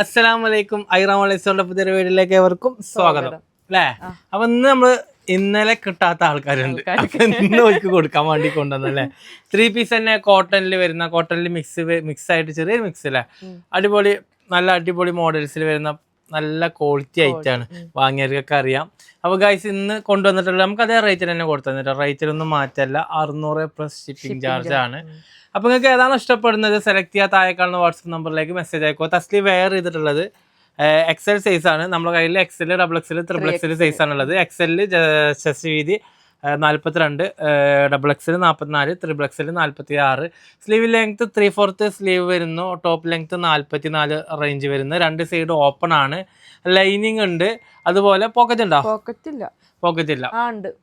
അസ്സലാം വലൈക്കും ഐറാം പുതിയ വീഡിയോയിലേക്ക് ഏവർക്കും സ്വാഗതം. അല്ലേ? അപ്പൊ ഇന്ന് നമ്മൾ ഇന്നലെ കിട്ടാത്ത ആൾക്കാരുണ്ട്. ഇന്ന് ഒഴിക്ക് കൊടുക്കാൻ വേണ്ടി കൊണ്ടുവന്നല്ലേ ത്രീ പീസ് തന്നെ കോട്ടണിൽ വരുന്ന കോട്ടണിൽ മിക്സ് മിക്സ് ആയിട്ട് ചെറിയ മിക്സ് അല്ലേ അടിപൊളി നല്ല അടിപൊളി മോഡൽസിൽ വരുന്ന നല്ല ക്വാളിറ്റി ആയിട്ടാണ് വാങ്ങിയവർക്കൊക്കെ അറിയാം. അപ്പോൾ ഗൈസ് ഇന്ന് കൊണ്ടുവന്നിട്ടുള്ള നമുക്ക് അതേ റേറ്റിൽ തന്നെ കൊടുത്തു റേറ്റിൽ ഒന്നും മാറ്റല്ല. അറുന്നൂറ് പ്ലസ് ഷിപ്പിംഗ് ചാർജ് ആണ്. അപ്പോൾ നിങ്ങൾക്ക് ഏതാണ് ഇഷ്ടപ്പെടുന്നത്? സെലക്ട് ചെയ്യാൻ താഴെ കാണുന്ന വാട്സപ്പ് നമ്പറിലേക്ക് മെസ്സേജ് അയക്കുക. തസ്ലി വെയർ ചെയ്തിട്ടുള്ളത് എക്സൽ സൈസ് ആണ്. നമ്മുടെ കയ്യിൽ XL double XL triple XL size ആണുള്ളത്. എക്സലിൽ ചെസ്റ്റ് വീതി നാൽപ്പത്തിരണ്ട് ഡബിൾ എക്സിൽ നാൽപ്പത്തിനാല് ത്രിബിൾ എക്സിൽ നാൽപ്പത്തി ആറ് sleeve length three fourth sleeve വരുന്നു. ടോപ്പ് ലെങ്ത് നാൽപ്പത്തി നാല് റേഞ്ച് വരുന്നു. രണ്ട് സൈഡ് ഓപ്പൺ ആണ്. ലൈനിങ് ഉണ്ട്. അതുപോലെ പോക്കറ്റ് ഉണ്ടോ? പോക്കറ്റ് ഇല്ല. പോക്കറ്റ് ഇല്ല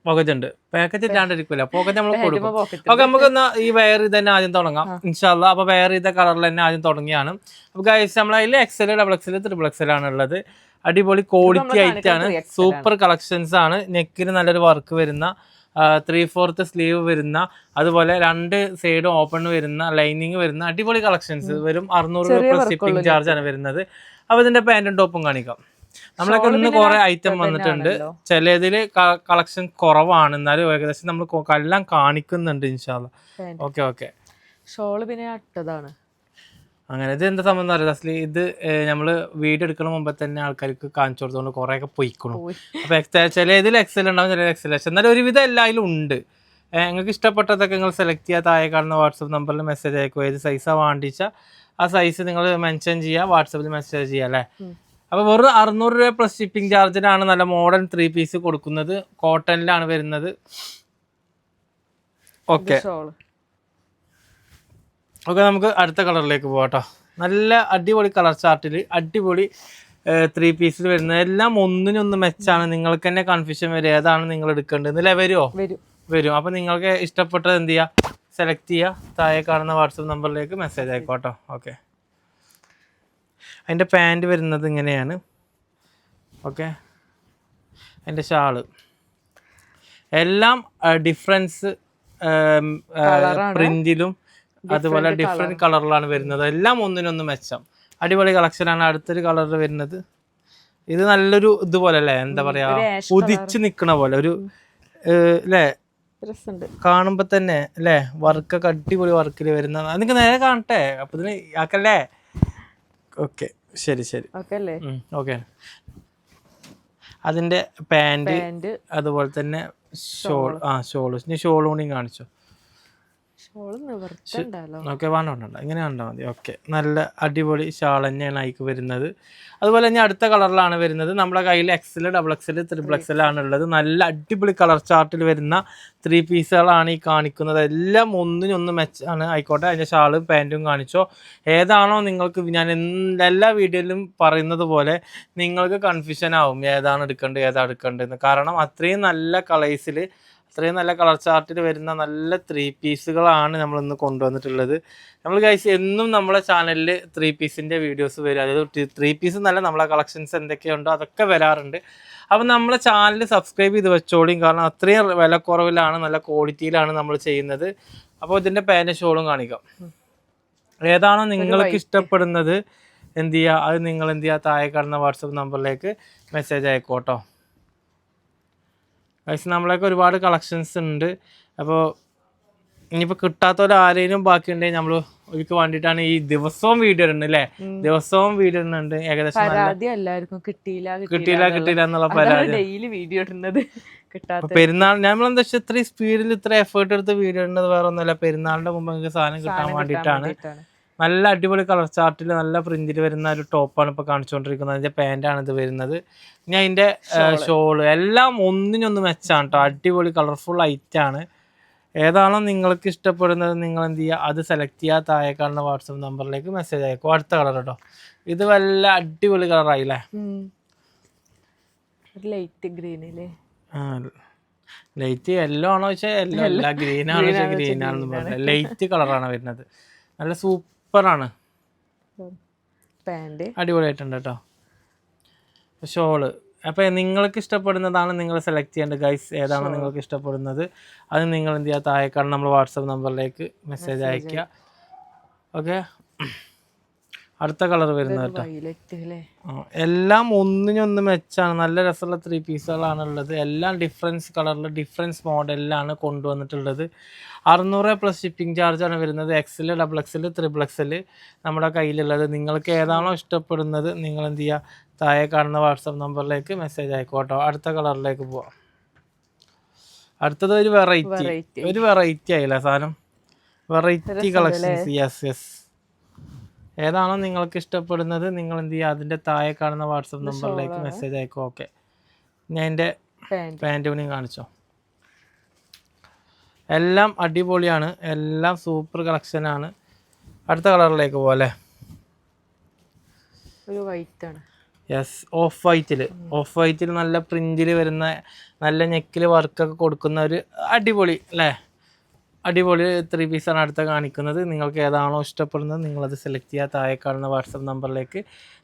പോക്കറ്റ് ഉണ്ട്. പാക്കറ്റ് ഇല്ലാണ്ടിരിക്കില്ല പോക്കറ്റ് നമ്മൾ കൊടുക്കും. ഓക്കെ നമുക്ക് എന്നാ ഈ വയർ ഇത് തന്നെ ആദ്യം തുടങ്ങാം. ഇൻഷാല്ല അപ്പൊ വയർ ചെയ്ത കളറിൽ തന്നെ ആദ്യം തുടങ്ങിയാണ്. അപ്പൊ ഗൈസ് നമ്മളതിൽ XL double XL triple XL ആണ് ഉള്ളത്. അടിപൊളി ക്വാളിറ്റി ആയിട്ടാണ്. സൂപ്പർ കളക്ഷൻസ് ആണ്. നെക്കിന് നല്ലൊരു വർക്ക് വരുന്ന ത്രീ ഫോർത്ത് സ്ലീവ് വരുന്ന അതുപോലെ രണ്ട് സൈഡ് ഓപ്പൺ വരുന്ന ലൈനിങ് വരുന്ന അടിപൊളി കളക്ഷൻസ് വരും അറുന്നൂറ് രൂപ പ്ലസ് ഷിപ്പിംഗ് ചാർജ് ആണ് വരുന്നത്. അപ്പൊ ഇതിന്റെ പാന്റും ടോപ്പും കാണിക്കാം. നമ്മളൊക്കെ ഇന്ന് കുറെ ഐറ്റം വന്നിട്ടുണ്ട്. ചിലതിൽ കളക്ഷൻ കുറവാണ്. എന്നാലും ഏകദേശം നമ്മൾ എല്ലാം കാണിക്കുന്നുണ്ട് ഇൻഷാല്ല. ഓക്കെ ഓക്കെ ഷോൾ പിന്നെ അട്ടതാണ്. അങ്ങനെ ഇത് എന്താ സംബന്ധം അറിയാം അസലി ഇത് നമ്മൾ വീഡിയോ എടുക്കണ മുമ്പ് തന്നെ ആൾക്കാർക്ക് കാണിച്ചു കൊടുത്തോണ്ട് കുറെ ഒക്കെ പൊയ്ക്കണു. പോയി. അപ്പൊ ചില ഇതിൽ എക്സൽ ഉണ്ടാവും ചില എക്സൽ എന്നാലും ഒരുവിധം എല്ലാവരും ഉണ്ട്. നിങ്ങൾക്ക് ഇഷ്ടപ്പെട്ടതൊക്കെ നിങ്ങൾ സെലക്ട് ചെയ്യാൻ താഴെ കാണുന്ന വാട്സപ്പ് നമ്പറിൽ മെസ്സേജ് അയക്കുക ഏത് സൈസാണ് വാണ്ടിച്ച ആ സൈസ് നിങ്ങൾ മെൻഷൻ ചെയ്യുക വാട്സപ്പിൽ മെസ്സേജ് ചെയ്യുക അല്ലേ? അപ്പോൾ വെറും അറുന്നൂറ് രൂപ പ്ലസ് ഷിപ്പിംഗ് ചാർജിനാണ് നല്ല മോഡേൺ ത്രീ പീസ് കൊടുക്കുന്നത്. കോട്ടണിലാണ് വരുന്നത്. ഓക്കെ ഓക്കെ നമുക്ക് അടുത്ത കളറിലേക്ക് പോകാം നല്ല അടിപൊളി കളർ ചാർട്ടിൽ അടിപൊളി ത്രീ പീസിൽ വരുന്നത്. എല്ലാം ഒന്നിനൊന്ന് മെച്ചാണ് നിങ്ങൾക്ക് തന്നെ കൺഫ്യൂഷൻ വരും. ഏതാണ് നിങ്ങൾ എടുക്കേണ്ടത്? അല്ലേ വരുമോ വരും. വരും. അപ്പം നിങ്ങൾക്ക് ഇഷ്ടപ്പെട്ടത് എന്ത് ചെയ്യുക സെലക്ട് ചെയ്യുക താഴെ കാണുന്ന വാട്സപ്പ് നമ്പറിലേക്ക് മെസ്സേജ് ആയിക്കോട്ടോ ഓക്കെ. അതിന്റെ പാന്റ് വരുന്നത് ഇങ്ങനെയാണ്. ഓക്കെ. അതിന്റെ ഷാൾ. എല്ലാം ഡിഫറൻസ് പ്രിന്റിലും അതുപോലെ ഡിഫറെന്റ് കളറിലാണ് വരുന്നത്. എല്ലാം ഒന്നിനൊന്ന് മെച്ചം. അടിപൊളി കളക്ഷനാണ് അടുത്തൊരു കളറിൽ വരുന്നത്. ഇത് നല്ലൊരു ഇതുപോലെ അല്ലേ എന്താ പറയാ ഉദിച്ചു നിക്കണ പോലെ ഒരു അല്ലേ കാണുമ്പോ തന്നെ അല്ലേ വർക്കൊക്കെ അടിപൊളി വർക്കിൽ വരുന്ന നിങ്ങൾക്ക് നേരെ കാണട്ടെ? അപ്പൊ ഇതിന് ആക്കല്ലേ ഓക്കെ ശരി ശരി. ഓക്കെ അതിന്റെ പാന്റ് പാന്റ് അതുപോലെ തന്നെ ഷോൾ ആ ഷോൾ ഇനി ഷോൾ കൂടി കാണിച്ചു. ഓക്കെ വേണ്ട. ഇങ്ങനെ കണ്ടാൽ മതി. ഓക്കെ. നല്ല അടിപൊളി ഷാൾ തന്നെയാണ് അതിക്ക് വരുന്നത്. അതുപോലെ തന്നെ അടുത്ത കളറിലാണ് വരുന്നത്. നമ്മുടെ കയ്യിൽ XL double XL triple XL ആണ് ഉള്ളത്. നല്ല അടിപൊളി കളർ ചാർട്ടിൽ വരുന്ന ത്രീ പീസുകളാണ് ഈ കാണിക്കുന്നത്. എല്ലാം ഒന്നിനൊന്ന് മെച്ചാണ് ആയിക്കോട്ടെ. അതിന്റെ ഷാളും പാന്റും കാണിച്ചോ. ഏതാണോ നിങ്ങൾക്ക് ഞാൻ എല്ലാ വീഡിയോയിലും പറയുന്നത് പോലെ നിങ്ങൾക്ക് കൺഫ്യൂഷൻ ആവും. ഏതാണ് എടുക്കേണ്ടത് ഏതാണ് എടുക്കേണ്ടതെന്ന് കാരണം അത്രയും നല്ല കളേഴ്സിൽ അത്രയും നല്ല കളർ ചാർട്ടിൽ വരുന്ന നല്ല ത്രീ പീസുകളാണ് നമ്മൾ ഇന്ന് കൊണ്ടുവന്നിട്ടുള്ളത്. നമ്മൾ കഴിച്ച് എന്നും നമ്മളെ ചാനലിൽ ത്രീ പീസിന്റെ വീഡിയോസ് വരും. അതായത് ത്രീ പീസ് നല്ല നമ്മളെ കളക്ഷൻസ് എന്തൊക്കെയുണ്ടോ അതൊക്കെ വരാറുണ്ട്. അപ്പം നമ്മളെ ചാനൽ സബ്സ്ക്രൈബ് ചെയ്ത് വെച്ചോളിയും. കാരണം അത്രയും വിലക്കുറവിലാണ് നല്ല ക്വാളിറ്റിയിലാണ് നമ്മൾ ചെയ്യുന്നത്. അപ്പോൾ ഇതിന്റെ പാന്റ് ഷോളും കാണിക്കാം. ഏതാണോ നിങ്ങൾക്ക് ഇഷ്ടപ്പെടുന്നത് എന്ത് ചെയ്യുക? അത് നിങ്ങൾ എന്ത് ചെയ്യുക? താഴെ കാണുന്ന വാട്സപ്പ് നമ്പറിലേക്ക് മെസ്സേജ് അയക്കോട്ടോ ഗൈസ് നമ്മളൊക്കെ ഒരുപാട് കളക്ഷൻസ് ഉണ്ട്. അപ്പോൾ ഇനിയിപ്പോൾ കിട്ടാത്തവർ ആരെങ്കിലും ബാക്കിയുണ്ടെങ്കിൽ നമ്മൾ ഒരിക്കൽ വേണ്ടിയിട്ടാണ് ഈ ദിവസവും വീഡിയോ ഇടുന്നത് അല്ലേ? ദിവസവും വീഡിയോ ഇടുന്നുണ്ട്. ഏകദേശം പരാതി എല്ലാവർക്കും കിട്ടിയില്ല കിട്ടിയില്ല കിട്ടിയില്ല എന്നുള്ള പരാതി. ഡെയിലി വീഡിയോ ഇടുന്നത്. പെരുന്നാൾ നമ്മളെന്താ വെച്ചാൽ ഇത്രയും സ്പീഡിൽ ഇത്ര എഫേർട്ട് എടുത്ത് വീഡിയോ ഇടുന്നത് വേറെ ഒന്നുമല്ല പെരുന്നാളിന്റെ മുമ്പ് നിങ്ങൾക്ക് സാധനം കിട്ടാൻ വേണ്ടിയിട്ടാണ്. നല്ല അടിപൊളി കളർ ചാർട്ടിൽ നല്ല പ്രിന്റിൽ വരുന്ന ഒരു ടോപ്പാണ് ഇപ്പോൾ കാണിച്ചുകൊണ്ടിരിക്കുന്നത് അതിന്റെ പാന്റാണ് ഇത് വരുന്നത്. ഇനി അതിന്റെ ഷോൾ. എല്ലാം ഒന്നിനൊന്ന് മെച്ചാണ് കേട്ടോ അടിപൊളി കളർഫുൾ ഐറ്റം ആണ്. ഏതാണോ നിങ്ങൾക്ക് ഇഷ്ടപ്പെടുന്നത് നിങ്ങൾ എന്ത് ചെയ്യുക അത് സെലക്ട് ചെയ്യാ. താഴെ കാണുന്ന വാട്സപ്പ് നമ്പറിലേക്ക് മെസ്സേജ് അയക്കും. അടുത്ത കളർ കേട്ടോ ഇത് വല്ല അടിപൊളി കളറായില്ലേ ലൈറ്റ് ഗ്രീനില്ലേ ലൈറ്റ് യെല്ലോ ആണോ വെച്ചാൽ യെല്ലോ അല്ല. ഗ്രീൻ ആണോ വെച്ചാൽ ഗ്രീൻ ആണെന്ന് പറഞ്ഞത്. ലൈറ്റ് കളറാണ് വരുന്നത്. നല്ല സൂപ്പറാണ്. അടിപൊളിയായിട്ടുണ്ട് കേട്ടോ. ഷോൾ. അപ്പോൾ നിങ്ങൾക്ക് ഇഷ്ടപ്പെടുന്നതാണ് നിങ്ങൾ സെലക്ട് ചെയ്യേണ്ടത്. ഗൈസ് ഏതാണ് നിങ്ങൾക്ക് ഇഷ്ടപ്പെടുന്നത്? അത് നിങ്ങൾ എന്ത് ചെയ്യുക? ആയക്കാണ് നമ്മൾ വാട്സപ്പ് നമ്പറിലേക്ക് മെസ്സേജ് അയക്കുക ഓക്കെ അടുത്ത കളർ വരുന്നത് കേട്ടോ. എല്ലാം ഒന്നിനൊന്ന് മെച്ചാണ്. നല്ല രസമുള്ള ത്രീ പീസുകളാണ് ഉള്ളത്. എല്ലാം ഡിഫറൻസ് കളറിൽ ഡിഫറൻസ് മോഡലിലാണ് കൊണ്ടുവന്നിട്ടുള്ളത്. അറുന്നൂറ് പ്ലസ് ഷിപ്പിംഗ് ചാർജാണ് വരുന്നത്. XL double XL triple XL നമ്മുടെ കയ്യിലുള്ളത്. നിങ്ങൾക്ക് ഏതാണോ ഇഷ്ടപ്പെടുന്നത് നിങ്ങൾ എന്ത് ചെയ്യുക താഴെ കാണുന്ന വാട്സപ്പ് നമ്പറിലേക്ക് മെസ്സേജ് അയക്കോട്ടോ അടുത്ത കളറിലേക്ക് പോവാം. അടുത്തത് ഒരു വെറൈറ്റി ഒരു വെറൈറ്റി ആയില്ല സാധനം? വെറൈറ്റി കളക്ഷൻസ് യെസ് യെസ് ഏതാണോ നിങ്ങൾക്ക് ഇഷ്ടപ്പെടുന്നത് നിങ്ങൾ എന്ത് ചെയ്യുക അതിന്റെ താഴെ കാണുന്ന വാട്സപ്പ് നമ്പറിലേക്ക് മെസ്സേജ് അയക്കും ഓക്കെ ഞാൻ എന്റെ പാന്റ് കൂടി കാണിച്ചോ. എല്ലാം അടിപൊളിയാണ്. എല്ലാം സൂപ്പർ കളക്ഷനാണ് അടുത്ത കളറിലേക്ക് പോലെ യെസ് ഓഫ് വൈറ്റിൽ ഓഫ് വൈറ്റിൽ നല്ല പ്രിന്റിൽ വരുന്ന നല്ല നെക്കിൽ വർക്കൊക്കെ കൊടുക്കുന്ന ഒരു അടിപൊളി അല്ലേ? അടിപൊളി ത്രീ പീസാണ് അടുത്ത കാണിക്കുന്നത്. നിങ്ങൾക്ക് ഏതാണോ ഇഷ്ടപ്പെടുന്നത് നിങ്ങളത് സെലക്ട് ചെയ്യുക. താഴെ കാണുന്ന വാട്സപ്പ് നമ്പറിലേക്ക്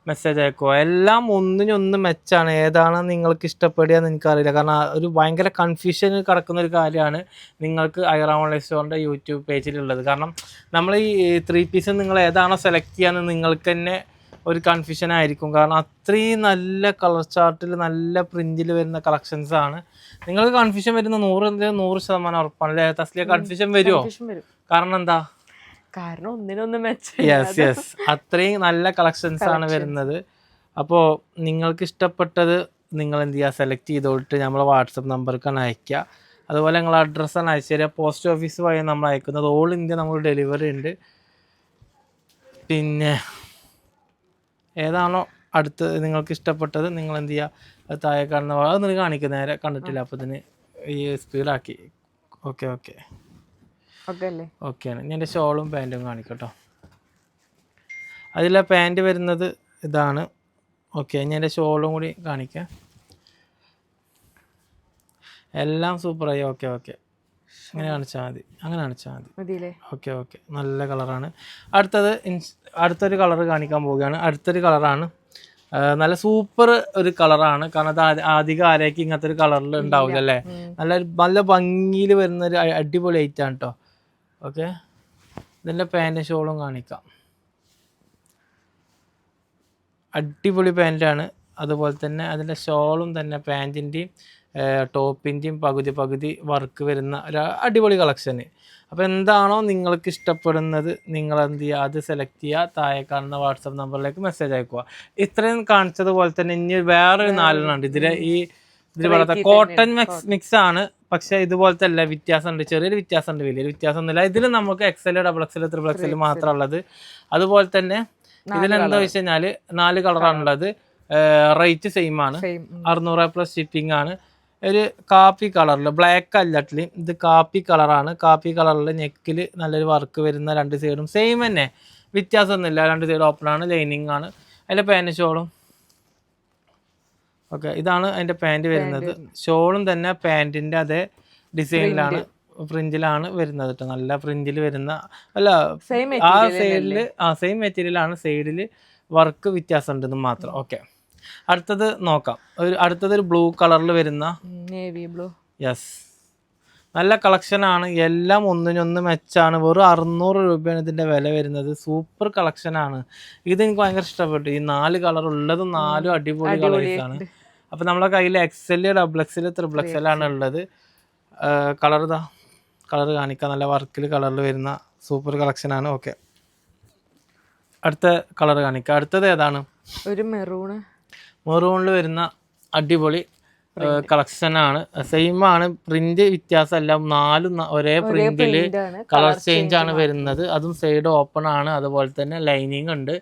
മെസ്സേജ് അയക്കുക. എല്ലാം ഒന്നിനൊന്ന് മെച്ചാണ് ഏതാണ് നിങ്ങൾക്ക് ഇഷ്ടപ്പെടുകയെന്ന് എനിക്കറിയില്ല. കാരണം ഒരു ഭയങ്കര കൺഫ്യൂഷൻ കിടക്കുന്ന ഒരു കാര്യമാണ് നിങ്ങൾക്ക് ഐറാമോൺ സ്റ്റോറിന്റെ യൂട്യൂബ് പേജിലുള്ളത് കാരണം നമ്മൾ ഈ ത്രീ പീസ് നിങ്ങൾ ഏതാണോ സെലക്ട് ചെയ്യാന്ന് നിങ്ങൾക്ക് തന്നെ ഒരു കൺഫ്യൂഷൻ ആയിരിക്കും. കാരണം അത്രയും നല്ല കളർ ചാർട്ടിൽ നല്ല പ്രിന്റിൽ വരുന്ന കളക്ഷൻസ് ആണ്. നിങ്ങൾക്ക് കൺഫ്യൂഷൻ വരുന്ന നൂറ് നൂറ് ശതമാനം ഉറപ്പാണ് അല്ലേ? തസ്ലിയ കൺഫ്യൂഷൻ വരുമോ കാരണം എന്താ? കാരണം ഒന്നിനൊന്ന് യെസ് യെസ് അത്രയും നല്ല കളക്ഷൻസ് ആണ് വരുന്നത്. അപ്പോൾ നിങ്ങൾക്ക് ഇഷ്ടപ്പെട്ടത് നിങ്ങൾ എന്ത് ചെയ്യുക സെലക്ട് ചെയ്തോട്ട് നമ്മളെ വാട്സപ്പ് നമ്പർക്കാണ് അയക്കുക അതുപോലെ നിങ്ങൾ അഡ്രസ്സാണ് അയച്ചു തരിക പോസ്റ്റ് ഓഫീസ് വഴി നമ്മൾ അയക്കുന്നത്. ഓൾ ഇന്ത്യ നമ്മൾ ഡെലിവറി ഉണ്ട് പിന്നെ ഏതാണോ അടുത്ത് നിങ്ങൾക്ക് ഇഷ്ടപ്പെട്ടത് നിങ്ങൾ എന്ത് ചെയ്യുക? താഴെ കാണുന്ന അത് നിങ്ങൾ കാണിക്കുക നേരെ കണ്ടിട്ടില്ല. അപ്പോൾ ഇതിന് ഈ സ്പീഡാക്കി ഓക്കെ ഓക്കെ. ഓക്കെയാണ് ഞാൻ എന്റെ ഷോളും പാന്റും കാണിക്കട്ടോ. അതിലെ പാന്റ് വരുന്നത് ഇതാണ്. ഓക്കെ ഞാൻ എന്റെ ഷോളും കൂടി കാണിക്കാം. എല്ലാം സൂപ്പറായി ഓക്കെ ഓക്കെ. അങ്ങനെ കാണിച്ചാൽ മതി. അങ്ങനെ കാണിച്ചാൽ മതി. Okay okay. നല്ല കളറാണ്. അടുത്തത് അടുത്തൊരു കളർ കാണിക്കാൻ പോവുകയാണ്. അടുത്തൊരു കളറാണ്. നല്ല സൂപ്പർ ഒരു കളറാണ്. കാരണം അത് അധികം ആരേക്കും ഇങ്ങനത്തെ ഒരു കളറിൽ ഉണ്ടാവില്ല അല്ലേ നല്ല നല്ല ഭംഗിയിൽ വരുന്ന ഒരു അടിപൊളി അടിപൊളി ഐറ്റാണ് കേട്ടോ ഓക്കെ ഇതിന്റെ പാന്റും ഷോളും കാണിക്കാം. അടിപൊളി പാന്റാണ് അതുപോലെ തന്നെ അതിന്റെ ഷോളും തന്നെ പാന്റിന്റെയും ടോപ്പിന്റെയും പകുതി പകുതി വർക്ക് വരുന്ന ഒരു അടിപൊളി കളക്ഷന് അപ്പോൾ എന്താണോ നിങ്ങൾക്ക് ഇഷ്ടപ്പെടുന്നത് നിങ്ങൾ എന്ത് ചെയ്യുക? അത് സെലക്ട് ചെയ്യുക. താഴെ കാണുന്ന വാട്സപ്പ് നമ്പറിലേക്ക് മെസ്സേജ് അയക്കുക. ഇത്രയും കാണിച്ചതുപോലെ തന്നെ ഇനി വേറൊരു നാലെണ്ണം ഉണ്ട് ഇതിൽ ഈ ഇതിൽ പറയാത്ത കോട്ടൺ മിക്സ് മിക്സ് ആണ്. പക്ഷെ ഇതുപോലത്തെ അല്ല. വ്യത്യാസമുണ്ട്. ചെറിയൊരു വ്യത്യാസമുണ്ട്. വലിയൊരു വ്യത്യാസമൊന്നുമില്ല. ഇതിൽ നമുക്ക് XL double XL triple XL മാത്രമേ ഉള്ളത്. അതുപോലെ തന്നെ ഇതിലെന്താ വെച്ച് കഴിഞ്ഞാൽ നാല് കളറാണുള്ളത് റേറ്റ് സെയിം ആണ്. അറുന്നൂറ് പ്ലസ് ഷിപ്പിംഗ് ആണ്. ഒരു കാപ്പി കളറിൽ ബ്ലാക്ക് അല്ലട്ടിൽ ഇത് കാപ്പി കളറാണ്. കാപ്പി കളറിൽ നെക്കിൽ നല്ലൊരു വർക്ക് വരുന്ന രണ്ട് സൈഡും സെയിം തന്നെ. വ്യത്യാസമൊന്നുമില്ല. രണ്ട് സൈഡ് ഓപ്പൺ ആണ് ലൈനിങ് ആണ്. അതിന്റെ പാന്റ് ഷോളും ഓക്കെ ഇതാണ് അതിന്റെ പാന്റ് വരുന്നത്. ഷോളും തന്നെ പാന്റിന്റെ അതേ ഡിസൈനിലാണ് ഫ്രിഞ്ചിലാണ് വരുന്നത് കേട്ടോ നല്ല ഫ്രിഞ്ചിൽ വരുന്ന അല്ല സെയിം ആ സൈഡിൽ ആ സെയിം മെറ്റീരിയലാണ് സൈഡിൽ വർക്ക് വ്യത്യാസം ഉണ്ടെന്ന് മാത്രം. ഓക്കെ അടുത്തത് നോക്കാം. ഒരു അടുത്തത് ഒരു ബ്ലൂ കളറിൽ വരുന്ന നേവി ബ്ലൂ യെസ് നല്ല കളക്ഷനാണ് എല്ലാം ഒന്നിനൊന്ന് മെച്ചാണ് വെറും അറുന്നൂറ് രൂപയാണ് ഇതിന്റെ വില വരുന്നത്. സൂപ്പർ കളക്ഷനാണ് ഇത് എനിക്ക് ഭയങ്കര ഇഷ്ടപ്പെട്ടു. ഈ നാല് കളർ ഉള്ളതും നാലും അടിപൊളി കളേഴ്സാണ് അപ്പോൾ നമ്മളെ കയ്യിൽ എക്സൽ ഡബിൾ എക്സൽ ത്രിബിൾ ആണ് ഉള്ളത്. കളർ ഇതാ. കളർ കാണിക്കാം. നല്ല വർക്കിൽ കളറിൽ വരുന്ന സൂപ്പർ കളക്ഷനാണ് ഓക്കെ അടുത്ത കളർ കാണിക്കാം. അടുത്തത് ഏതാണ്? ഒരു മെറൂണ് മെറൂണിൽ വരുന്ന അടിപൊളി കളക്ഷൻ ആണ് സെയിം ആണ്. പ്രിന്റ് വ്യത്യാസമല്ല. നാലും ഒരേ പ്രിന്റിൽ കളർ ചേഞ്ച് ആണ്. വരുന്നത്. അതും സൈഡ് ഓപ്പൺ ആണ്. അതുപോലെ തന്നെ ലൈനിങ് ഉണ്ട്.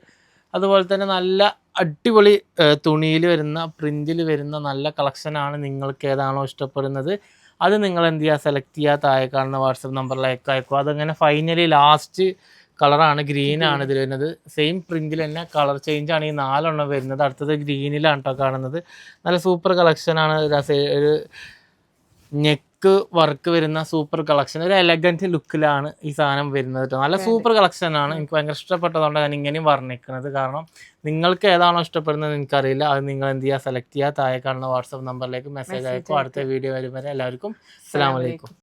അതുപോലെ തന്നെ നല്ല അടിപൊളി തുണിയിൽ വരുന്ന പ്രിന്റിൽ വരുന്ന നല്ല കളക്ഷൻ ആണ് നിങ്ങൾക്ക് ഏതാണോ ഇഷ്ടപ്പെടുന്നത്. അത് നിങ്ങൾ എന്ത് ചെയ്യുക സെലക്ട് ചെയ്യുക താഴെ കാണുന്ന വാട്സപ്പ് നമ്പറിലേക്ക് അയക്കുക. അതങ്ങനെ ഫൈനലി ലാസ്റ്റ് കളറാണ് ഗ്രീൻ. ആണ് ഇതിൽ വരുന്നത്. സെയിം പ്രിന്റിൽ തന്നെ കളർ ചേഞ്ച് ആണ് ഈ നാലെണ്ണം വരുന്നത്. അടുത്തത് ഗ്രീനിലാണ് കേട്ടോ കാണുന്നത്. നല്ല സൂപ്പർ കളക്ഷൻ ആണ്. ഒരു നെക്ക് വർക്ക് വരുന്ന സൂപ്പർ കളക്ഷൻ ഒരു എലഗന്റ് ലുക്കിലാണ് ഈ സാധനം വരുന്നത് കേട്ടോ നല്ല സൂപ്പർ കളക്ഷൻ ആണ്. എനിക്ക് ഭയങ്കര ഇഷ്ടപ്പെട്ടതുകൊണ്ട് ഞാൻ ഇങ്ങനെയും വർണിക്കുന്നത് കാരണം നിങ്ങൾക്ക് ഏതാണോ ഇഷ്ടപ്പെടുന്നത് എനിക്കറിയില്ല. അത് നിങ്ങൾ എന്ത് ചെയ്യുക സെലക്ട് ചെയ്യുക താഴെ കാണുന്ന വാട്സപ്പ് നമ്പറിലേക്ക് മെസ്സേജ് അയക്കും. അടുത്ത വീഡിയോ വരും വരെ. എല്ലാവർക്കും അസ്സാം വലൈക്കും